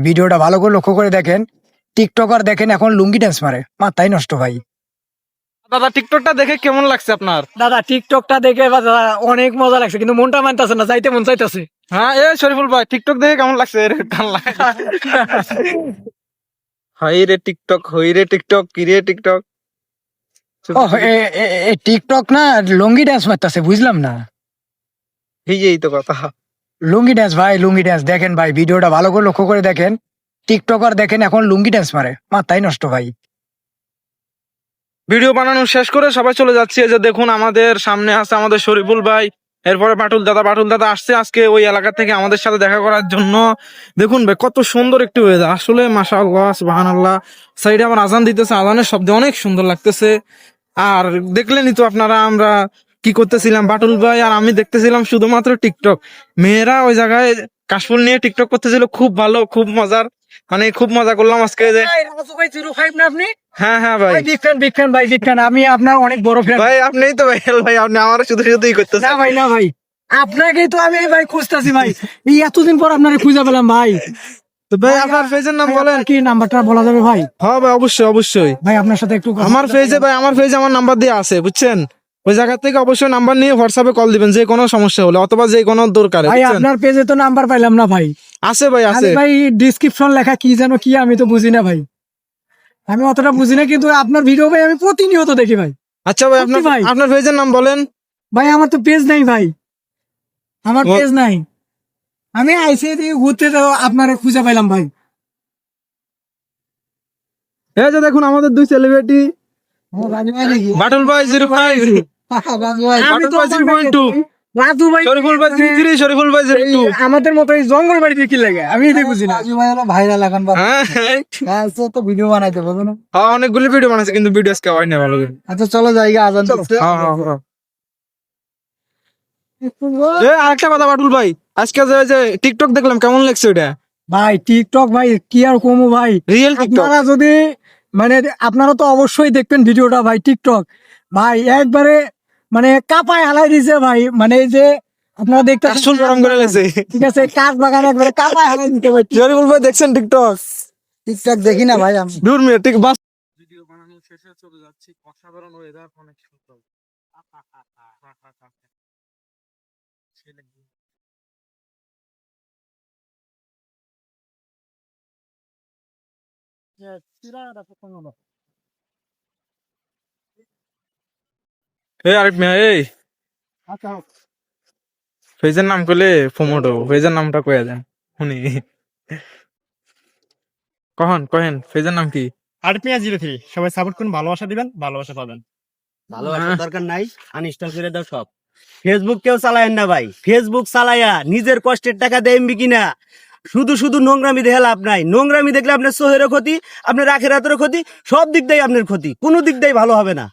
ভিডিওটা ভালো করে লক্ষ্য করে দেখেন। টিকটকার দেখেন এখন লুঙ্গি ড্যান্স মারে। মাথায় নষ্ট ভাই। দাদা টিকটকটা দেখে কেমন লাগছে আপনার? দাদা টিকটকটা দেখে বা দাদা অনেক মজা লাগছে কিন্তু মনটা মানতেছে না যাইতে মন চাইতেছে। হ্যাঁ এ শরীফুল ভাই টিকটক দেখে কেমন লাগছে? এর গান লাগে। হাই রে টিকটক হই রে টিকটক কি রে টিকটক? ও এ- এ- এ টিকটক না লুঙ্গি ড্যান্স মারতেছে বুঝলাম না। এই এই তো কথা। লুঙ্গি ড্যান্স ভাই, লুঙ্গি ড্যান্স দেখেন ভাই, ভিডিওটা ভালো করে লক্ষ্য করে দেখেন। টিকটকার দেখেন, এখন লুঙ্গি ড্যান্স মারে। মাথায় নষ্ট, ভাই। ভিডিও বানানো শেষ করে সবাই চলে যাচ্ছে। যে দেখুন, আমাদের সামনে আছে আমাদের শরীফুল ভাই। এরপরে পাটুল দাদা পাটুল দাদা আসছে আজকে ওই এলাকা থেকে আমাদের সাথে দেখা করার জন্য। দেখুন ভাই, কত সুন্দর একটি ওয়েদার আসলে মাসা আল্লাহ সুবাহান আল্লাহ সাইডে আমার আজান দিতেছে, আজানের শব্দ অনেক সুন্দর লাগতেছে। আর দেখলেনই তো আপনারা, আমরা কি করতেছিলাম? বাটুল ভাই আর আমি দেখতেছিলাম শুধুমাত্র টিকটক। মেয়েরা ওই জায়গায় কাশফুল নিয়ে টিকটক করতেছিল। খুব ভালো খুব মজার। মানে খুব মজা করলাম আজকে যে আপনি? হ্যাঁ হ্যাঁ ভাই। বিগ ফ্যান বিগ ফ্যান ভাই বিগ ফ্যান আমি আপনার অনেক বড় ফ্যান ভাই আপনিই তো ভাই ভাই আপনি আমার শুধু শুধুই করতেছেন। না ভাই না ভাই। আপনাকেই তো আমি ভাই খুঁজতেছি ভাই। এই এতদিন পর আপনাকে খুঁজে পেলাম ভাই। তো ভাই আপনার পেজের নাম বলেন। কি নাম্বারটা বলা যাবে ভাই? হ্যাঁ ভাই অবশ্যই অবশ্যই। ভাই আপনার সাথে একটু আমার পেজে ভাই আমার পেজে আমার নাম্বার দিয়ে আছে বুঝছেন? ওই জায়গা থেকে অবশ্যই নাম্বার নিয়ে হোয়াটসঅ্যাপে কল দিবেন যে কোনো সমস্যা হলে অথবা যে কোনো দরকারে ভাই আপনার পেজে তো নাম্বার পাইলাম না ভাই। আছে ভাই আছে। ভাই ডিসক্রিপশন লেখা কি যেন কি আমি তো বুঝি না ভাই। আমি অতটা বুঝি না কিন্তু আপনার ভিডিও ভাই আমি প্রতিনিয়ত দেখি ভাই। আচ্ছা ভাই আপনার ভাই। আপনার পেজের নাম বলেন। ভাই আমার তো পেজ নাই ভাই। আমার পেজ নাই। আমি আইসি থেকে ঘুরতে তো আপনার খুঁজে পাইলাম ভাই। এই যে দেখুন আমাদের দুই সেলিব্রিটি বাটুল ভাই জিরো ফাইভ আমি তো বাটুল ভাই 0.2 রাজু ভাই শরীফুল ভাই জিরো থ্রি শরীফুল ভাই জিরো টু আমাদের মতো এই জঙ্গল বাড়িতে কি লাগে? আমি এটা বুঝি না। ভাইরাল এখন হ্যাঁ তো ভিডিও বানাইতে পারব না। হ্যাঁ, অনেকগুলি ভিডিও বানাইছে কিন্তু ভিডিও আজকে হয় না ভালো আচ্ছা চলো জায়গা আজান হ্যাঁ, হ্যাঁ, হ্যাঁ। আরেকটা কথা বাটুল ভাই। আজকে যে টিকটক দেখলাম কেমন লাগছে ওটা ভাই টিকটক ভাই কি আর কমু ভাই? রিয়েল টিকটক আপনারা যদি মানে আপনারা তো অবশ্যই দেখবেন ভিডিওটা ভাই টিকটক ভাই একবারে মানে কাপায় হালাই দিছে ভাই। মানে এই যে আপনারা দেখতে কাশফুল গরম করে লেছে ঠিক আছে কাঠ বাগান একবারে কাপায় হালাই দিতে ভাই শরীফুল ভাই দেখছেন টিকটক টিকটক দেখি না ভাই আমি। দূর মিনিট ঠিক বাস ভিডিও বানানো শেষে চলে যাচ্ছি। অসাধারণ ওয়েদার অনেক সুন্দর। এই মেয়ে এই। ফেজের নাম কইলে ফোমোটো ফেজের নামটা কয়ে দেন শুনি। কহন কহেন ফেজের নাম কি? জিরো থ্রি সবাই সাপোর্ট করুন ভালোবাসা দিবেন ভালোবাসা পাবেন। ভালোবাসার দরকার নাই আনইনস্টল করে দাও সব। ফেসবুক কেউ চালায়েন না ভাই। ফেসবুক চালায়া নিজের কষ্টের টাকা দেয় এমবি কিনা? শুধু শুধু নোংরামি দেখে লাভ নাই। নোংরামি দেখলে আপনার শহরের ক্ষতি আপনার আখেরাতের ক্ষতি সব দিক দিয়ে আপনার ক্ষতি। কোনো দিক দিয়ে ভালো হবে না।